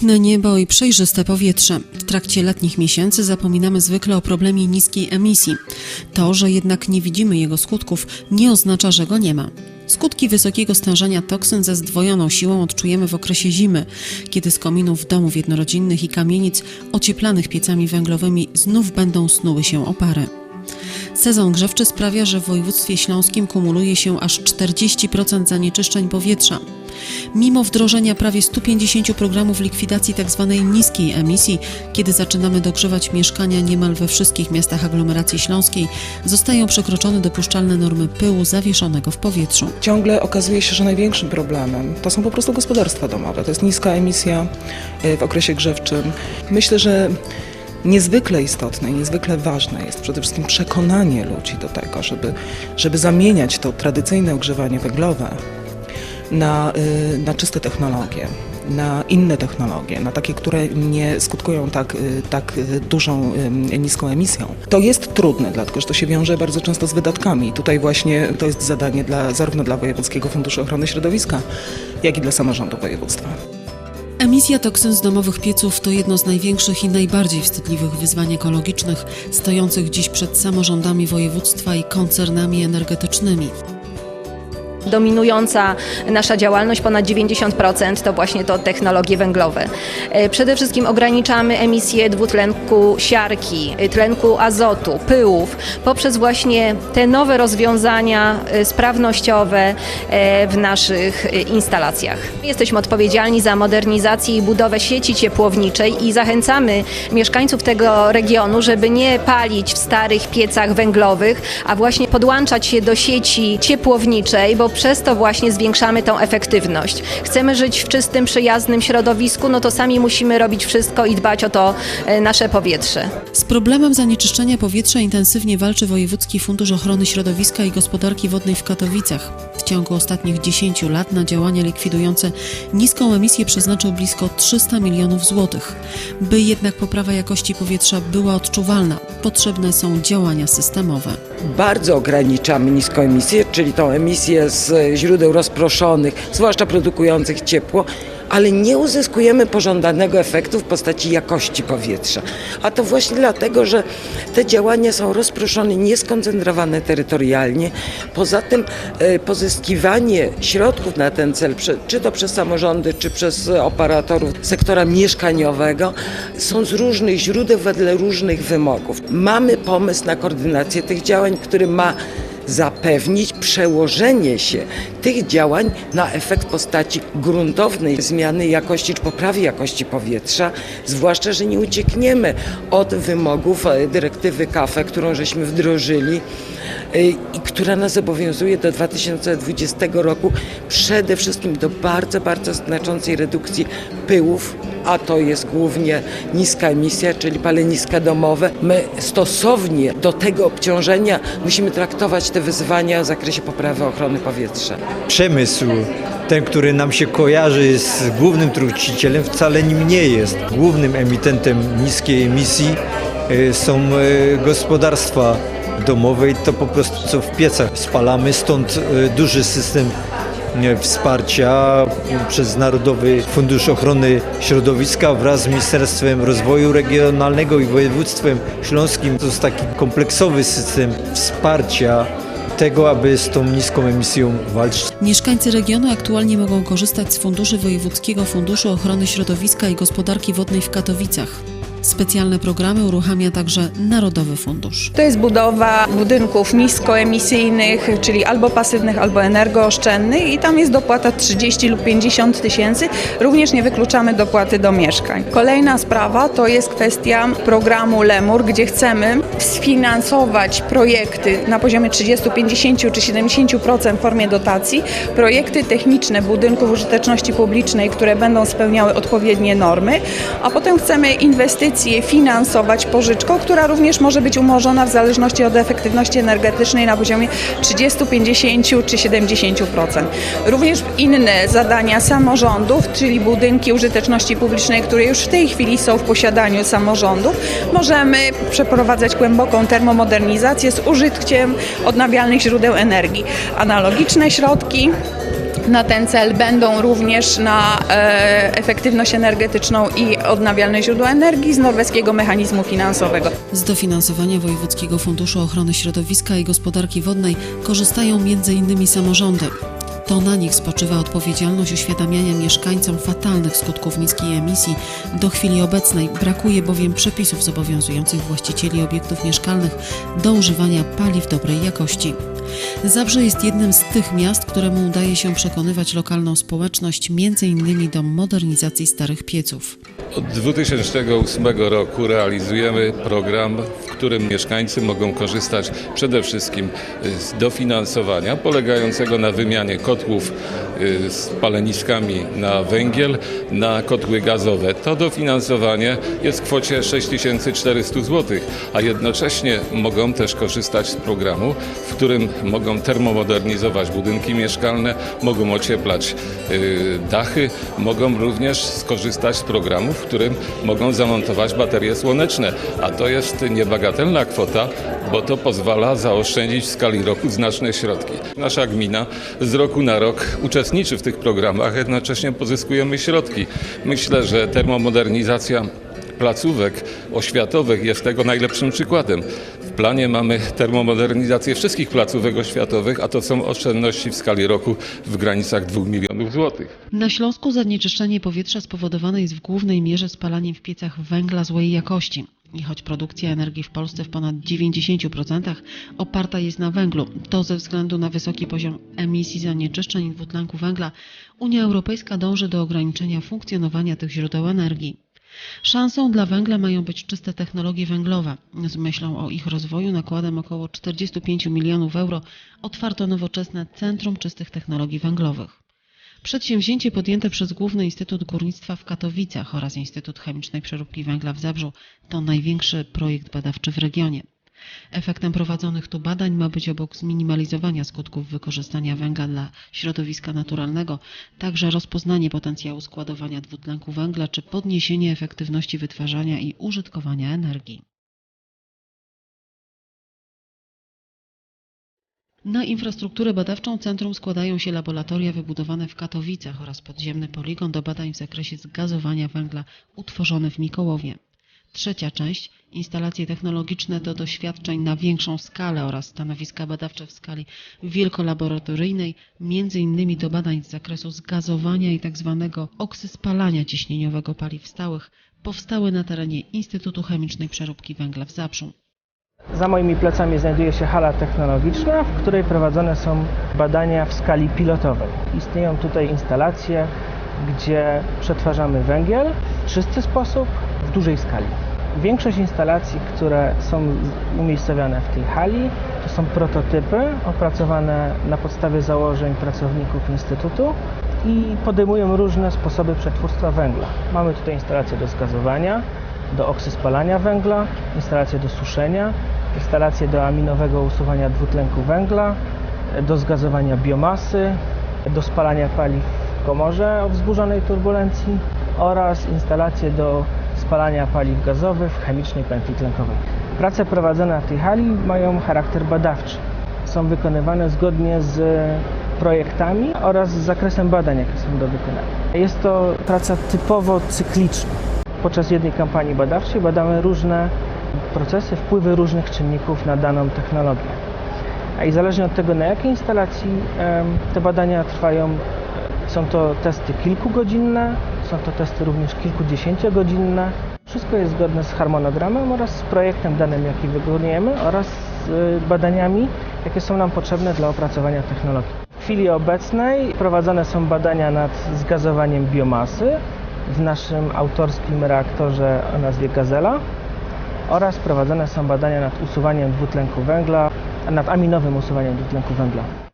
Piękne niebo i przejrzyste powietrze. W trakcie letnich miesięcy zapominamy zwykle o problemie niskiej emisji. To, że jednak nie widzimy jego skutków, nie oznacza, że go nie ma. Skutki wysokiego stężenia toksyn ze zdwojoną siłą odczujemy w okresie zimy, kiedy z kominów domów jednorodzinnych i kamienic ocieplanych piecami węglowymi znów będą snuły się opary. Sezon grzewczy sprawia, że w województwie śląskim kumuluje się aż 40% zanieczyszczeń powietrza. Mimo wdrożenia prawie 150 programów likwidacji tzw. niskiej emisji, kiedy zaczynamy dogrzewać mieszkania niemal we wszystkich miastach aglomeracji śląskiej, zostają przekroczone dopuszczalne normy pyłu zawieszonego w powietrzu. Ciągle okazuje się, że największym problemem to są po prostu gospodarstwa domowe. To jest niska emisja y, w okresie grzewczym. Myślę, że niezwykle istotne i niezwykle ważne jest przede wszystkim przekonanie ludzi do tego, żeby, żeby zamieniać to tradycyjne ogrzewanie węglowe na, y, na czyste technologie. Na inne technologie, na takie, które nie skutkują tak, y, tak y, dużą, niską emisją. To jest trudne, dlatego że to się wiąże bardzo często z wydatkami. Tutaj właśnie to jest zadanie dla, zarówno dla Wojewódzkiego Funduszu Ochrony Środowiska, jak i dla samorządu województwa. Emisja toksyn z domowych pieców to jedno z największych i najbardziej wstydliwych wyzwań ekologicznych stojących dziś przed samorządami województwa i koncernami energetycznymi. Dominująca nasza działalność, ponad 90% to właśnie to technologie węglowe. E, Przede wszystkim ograniczamy emisję dwutlenku siarki, e, tlenku azotu, pyłów poprzez właśnie te nowe rozwiązania e, sprawnościowe w naszych instalacjach. Jesteśmy odpowiedzialni za modernizację i budowę sieci ciepłowniczej i zachęcamy mieszkańców tego regionu, żeby nie palić w starych piecach węglowych, a właśnie podłączać się do sieci ciepłowniczej, bo przez to właśnie zwiększamy tą efektywność. Chcemy żyć w czystym, przyjaznym środowisku, no to sami musimy robić wszystko i dbać o to e, nasze powietrze. Z problemem zanieczyszczenia powietrza intensywnie walczy Wojewódzki Fundusz Ochrony Środowiska i Gospodarki Wodnej w Katowicach. W ciągu ostatnich 10 lat na działania likwidujące niską emisję przeznaczył blisko 300 milionów złotych. By jednak poprawa jakości powietrza była odczuwalna, potrzebne są działania systemowe. bardzo ograniczamy niską emisję, czyli tą emisję z źródeł rozproszonych, zwłaszcza produkujących ciepło, ale nie uzyskujemy pożądanego efektu w postaci jakości powietrza. A to właśnie dlatego, że te działania są rozproszone, nieskoncentrowane terytorialnie. Poza tym e, pozyskiwanie środków na ten cel, czy to przez samorządy, czy przez operatorów sektora mieszkaniowego, są z różnych źródeł wedle różnych wymogów. Mamy pomysł na koordynację tych działań, który ma zapewnić przełożenie się tych działań na efekt postaci gruntownej zmiany jakości czy poprawy jakości powietrza, zwłaszcza, że nie uciekniemy od wymogów e, dyrektywy KAFE, którą żeśmy wdrożyli e, i która nas zobowiązuje do 2020 roku przede wszystkim do bardzo, bardzo znaczącej redukcji pyłów, a to jest głównie niska emisja, czyli paleniska domowe. My stosownie do tego obciążenia musimy traktować te wyzwania w zakresie poprawy ochrony powietrza. przemysł, ten, który nam się kojarzy z głównym trucicielem, wcale nim nie jest. Głównym emitentem niskiej emisji e, są e, gospodarstwa domowe i to po prostu co w piecach spalamy, stąd e, duży system wsparcia przez Narodowy Fundusz Ochrony Środowiska wraz z Ministerstwem Rozwoju Regionalnego i Województwem Śląskim. To jest taki kompleksowy system wsparcia tego, aby z tą niską emisją walczyć. Mieszkańcy regionu aktualnie mogą korzystać z funduszy Wojewódzkiego Funduszu Ochrony Środowiska i Gospodarki Wodnej w Katowicach. Specjalne programy uruchamia także Narodowy Fundusz. To jest budowa budynków niskoemisyjnych, czyli albo pasywnych, albo energooszczędnych i tam jest dopłata 30 lub 50 tysięcy. Również nie wykluczamy dopłaty do mieszkań. Kolejna sprawa to jest kwestia programu Lemur, gdzie chcemy sfinansować projekty na poziomie 30, 50 czy 70% w formie dotacji, projekty techniczne budynków użyteczności publicznej, które będą spełniały odpowiednie normy, a potem chcemy inwestycje finansować pożyczką, która również może być umorzona w zależności od efektywności energetycznej na poziomie 30, 50 czy 70%. Również inne zadania samorządów, czyli budynki użyteczności publicznej, które już w tej chwili są w posiadaniu samorządów, możemy przeprowadzać głęboką termomodernizację z użyciem odnawialnych źródeł energii. Analogiczne środki na ten cel będą również na e, efektywność energetyczną i odnawialne źródła energii z norweskiego mechanizmu finansowego. Z dofinansowania Wojewódzkiego Funduszu Ochrony Środowiska i Gospodarki Wodnej korzystają m.in. samorządy. To na nich spoczywa odpowiedzialność uświadamiania mieszkańcom fatalnych skutków niskiej emisji. Do chwili obecnej brakuje bowiem przepisów zobowiązujących właścicieli obiektów mieszkalnych do używania paliw dobrej jakości. Zabrze jest jednym z tych miast, któremu udaje się przekonywać lokalną społeczność m.in. do modernizacji starych pieców. Od 2008 roku realizujemy program, w którym mieszkańcy mogą korzystać przede wszystkim y, z dofinansowania polegającego na wymianie kotłów y, z paleniskami na węgiel na kotły gazowe. To dofinansowanie jest w kwocie 6400 zł, a jednocześnie mogą też korzystać z programu, w którym mogą termomodernizować budynki mieszkalne, mogą ocieplać y, dachy, mogą również skorzystać z programu, w którym mogą zamontować baterie słoneczne, a to jest niebagatelna kwota, bo to pozwala zaoszczędzić w skali roku znaczne środki. Nasza gmina z roku na rok uczestniczy w tych programach, jednocześnie pozyskujemy środki. Myślę, że termomodernizacja placówek oświatowych jest tego najlepszym przykładem. W planie mamy termomodernizację wszystkich placówek oświatowych, a to są oszczędności w skali roku w granicach 2 milionów złotych. Na Śląsku zanieczyszczenie powietrza spowodowane jest w głównej mierze spalaniem w piecach węgla złej jakości. I choć produkcja energii w Polsce w ponad 90% oparta jest na węglu, to ze względu na wysoki poziom emisji zanieczyszczeń dwutlenku węgla Unia Europejska dąży do ograniczenia funkcjonowania tych źródeł energii. Szansą dla węgla mają być czyste technologie węglowe. Z myślą o ich rozwoju nakładem około 45 milionów euro otwarto nowoczesne Centrum Czystych Technologii Węglowych. Przedsięwzięcie podjęte przez Główny Instytut Górnictwa w Katowicach oraz Instytut Chemicznej Przeróbki Węgla w Zabrzu to największy projekt badawczy w regionie. Efektem prowadzonych tu badań ma być obok zminimalizowania skutków wykorzystania węgla dla środowiska naturalnego, także rozpoznanie potencjału składowania dwutlenku węgla czy podniesienie efektywności wytwarzania i użytkowania energii. Na infrastrukturę badawczą centrum składają się laboratoria wybudowane w Katowicach oraz podziemny poligon do badań w zakresie zgazowania węgla utworzony w Mikołowie. Trzecia część, instalacje technologiczne do doświadczeń na większą skalę oraz stanowiska badawcze w skali wielkolaboratoryjnej, innymi do badań z zakresu zgazowania i tzw. oksyspalania ciśnieniowego paliw stałych, powstały na terenie Instytutu Chemicznej Przeróbki Węgla w Zabrzu. Za moimi plecami znajduje się hala technologiczna, w której prowadzone są badania w skali pilotowej. Istnieją tutaj instalacje, gdzie przetwarzamy węgiel w czysty sposób w dużej skali. Większość instalacji, które są umiejscowione w tej hali, to są prototypy opracowane na podstawie założeń pracowników Instytutu i podejmują różne sposoby przetwórstwa węgla. Mamy tutaj instalacje do zgazowania, do oksyspalania węgla, instalacje do suszenia, instalacje do aminowego usuwania dwutlenku węgla, do zgazowania biomasy, do spalania paliw w komorze o wzburzonej turbulencji oraz instalacje do spalania paliw gazowych w chemicznej pętli tlenkowej. Prace prowadzone w tej hali mają charakter badawczy. Są wykonywane zgodnie z projektami oraz z zakresem badań, jakie są do wykonania. Jest to praca typowo cykliczna. Podczas jednej kampanii badawczej badamy różne procesy, wpływy różnych czynników na daną technologię. I zależnie od tego, na jakiej instalacji te badania trwają, są to testy kilkugodzinne, są to testy również kilkudziesięciogodzinne. Wszystko jest zgodne z harmonogramem oraz z projektem danym, jaki wykonujemy oraz z y, badaniami, jakie są nam potrzebne dla opracowania technologii. W chwili obecnej prowadzone są badania nad zgazowaniem biomasy w naszym autorskim reaktorze o nazwie Gazela oraz prowadzone są badania nad usuwaniem dwutlenku węgla, nad aminowym usuwaniem dwutlenku węgla.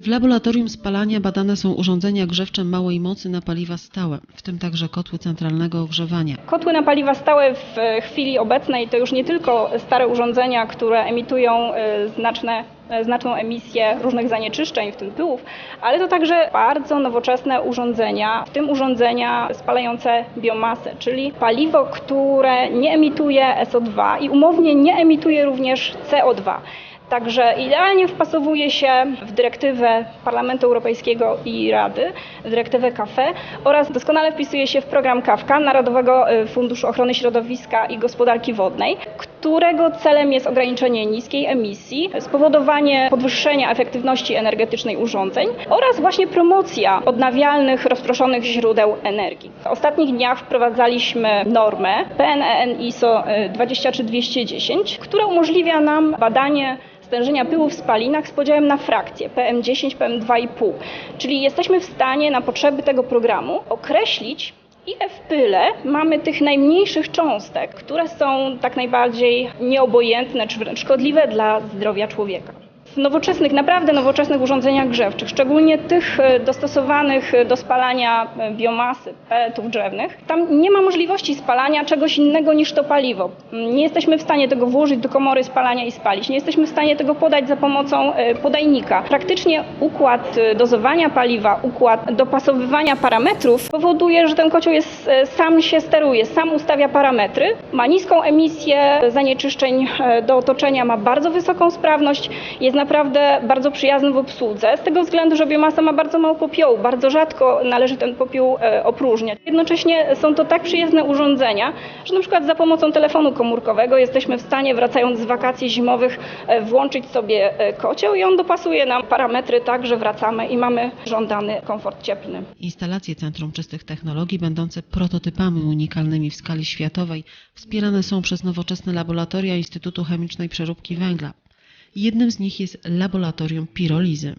W laboratorium spalania badane są urządzenia grzewcze małej mocy na paliwa stałe, w tym także kotły centralnego ogrzewania. Kotły na paliwa stałe w e, chwili obecnej to już nie tylko stare urządzenia, które emitują e, znaczne e, znaczną emisję różnych zanieczyszczeń, w tym pyłów, ale to także bardzo nowoczesne urządzenia, w tym urządzenia spalające biomasę, czyli paliwo, które nie emituje SO2 i umownie nie emituje również CO2. Także idealnie wpasowuje się w dyrektywę Parlamentu Europejskiego i Rady, dyrektywę KAFE oraz doskonale wpisuje się w program KAFKA Narodowego e, Funduszu Ochrony Środowiska i Gospodarki Wodnej, którego celem jest ograniczenie niskiej emisji, spowodowanie podwyższenia efektywności energetycznej urządzeń oraz właśnie promocja odnawialnych, rozproszonych źródeł energii. W ostatnich dniach wprowadzaliśmy normę PNEN ISO e, 23210, która umożliwia nam badanie stężenia pyłu w spalinach z podziałem na frakcje PM10, PM2,5. Czyli jesteśmy w stanie na potrzeby tego programu określić, ile w pyle mamy tych najmniejszych cząstek, które są tak najbardziej nieobojętne czy wręcz szkodliwe dla zdrowia człowieka. W nowoczesnych, naprawdę nowoczesnych urządzeniach grzewczych, szczególnie tych e, dostosowanych e, do spalania e, biomasy, pelletów drzewnych, tam nie ma możliwości spalania czegoś innego niż to paliwo. Nie jesteśmy w stanie tego włożyć do komory spalania i spalić. Nie jesteśmy w stanie tego podać za pomocą podajnika. Praktycznie układ dozowania paliwa, układ dopasowywania parametrów powoduje, że ten kocioł jest, sam się steruje, sam ustawia parametry, ma niską emisję zanieczyszczeń do otoczenia, ma bardzo wysoką sprawność, jest naprawdę bardzo przyjazny w obsłudze, z tego względu, że biomasa ma bardzo mało popiołu, bardzo rzadko należy ten popiół e, opróżniać. Jednocześnie są to tak przyjazne urządzenia, że na przykład za pomocą telefonu komórkowego jesteśmy w stanie, wracając z wakacji zimowych, e, włączyć sobie e, kocioł i on dopasuje nam parametry tak, że wracamy i mamy żądany komfort cieplny. Instalacje Centrum Czystych Technologii, będące prototypami unikalnymi w skali światowej, wspierane są przez nowoczesne laboratoria Instytutu Chemicznej Przeróbki Węgla. Jednym z nich jest laboratorium pirolizy.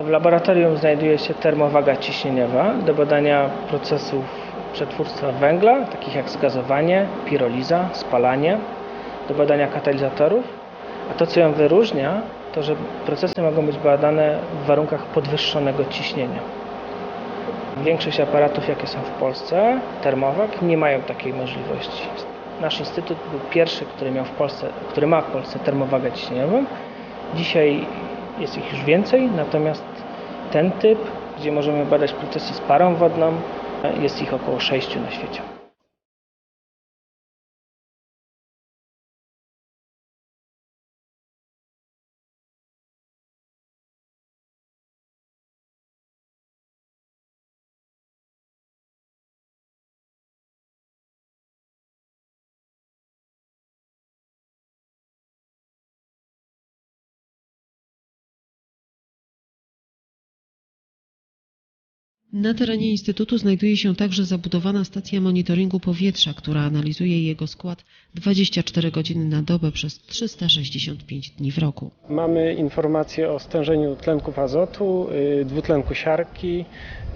W laboratorium znajduje się termowaga ciśnieniowa do badania procesów przetwórstwa węgla, takich jak zgazowanie, piroliza, spalanie, do badania katalizatorów. A to, co ją wyróżnia, to że procesy mogą być badane w warunkach podwyższonego ciśnienia. Większość aparatów, jakie są w Polsce, termowag, nie mają takiej możliwości. Nasz instytut był pierwszy, który, miał w Polsce, który ma w Polsce termowagę ciśnieniową. Dzisiaj jest ich już więcej, natomiast ten typ, gdzie możemy badać procesy z parą wodną, jest ich około 6 na świecie. Na terenie Instytutu znajduje się także zabudowana stacja monitoringu powietrza, która analizuje jego skład 24 godziny na dobę przez 365 dni w roku. Mamy informacje o stężeniu tlenków azotu, y, dwutlenku siarki.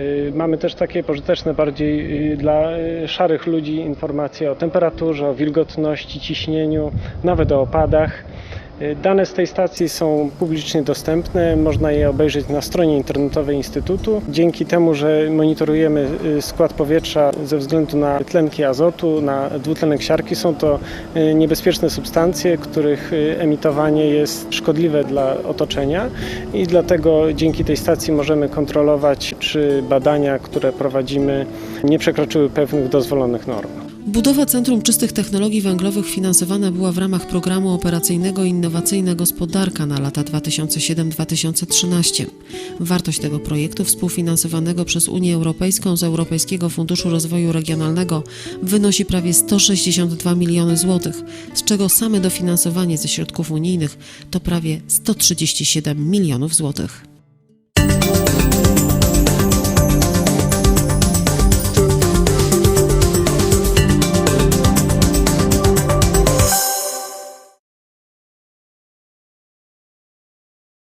Y, Mamy też takie pożyteczne bardziej y, dla szarych ludzi informacje o temperaturze, o wilgotności, ciśnieniu, nawet o opadach. Y, Dane z tej stacji są publicznie dostępne, można je obejrzeć na stronie internetowej Instytutu. Dzięki temu, że monitorujemy y, skład powietrza ze względu na tlenki azotu, na dwutlenek siarki, są to y, niebezpieczne substancje, których emitowanie jest szkodliwe dla otoczenia i dlatego dzięki tej stacji możemy kontrolować, czy badania, które prowadzimy, nie przekroczyły pewnych dozwolonych norm. Budowa Centrum Czystych Technologii Węglowych finansowana była w ramach programu operacyjnego Innowacyjna Gospodarka na lata 2007-2013. Wartość tego projektu, współfinansowanego przez Unię Europejską z Europejskiego Funduszu Rozwoju Regionalnego, wynosi prawie 162 miliony złotych, z czego same dofinansowanie ze środków unijnych to prawie 137 milionów złotych.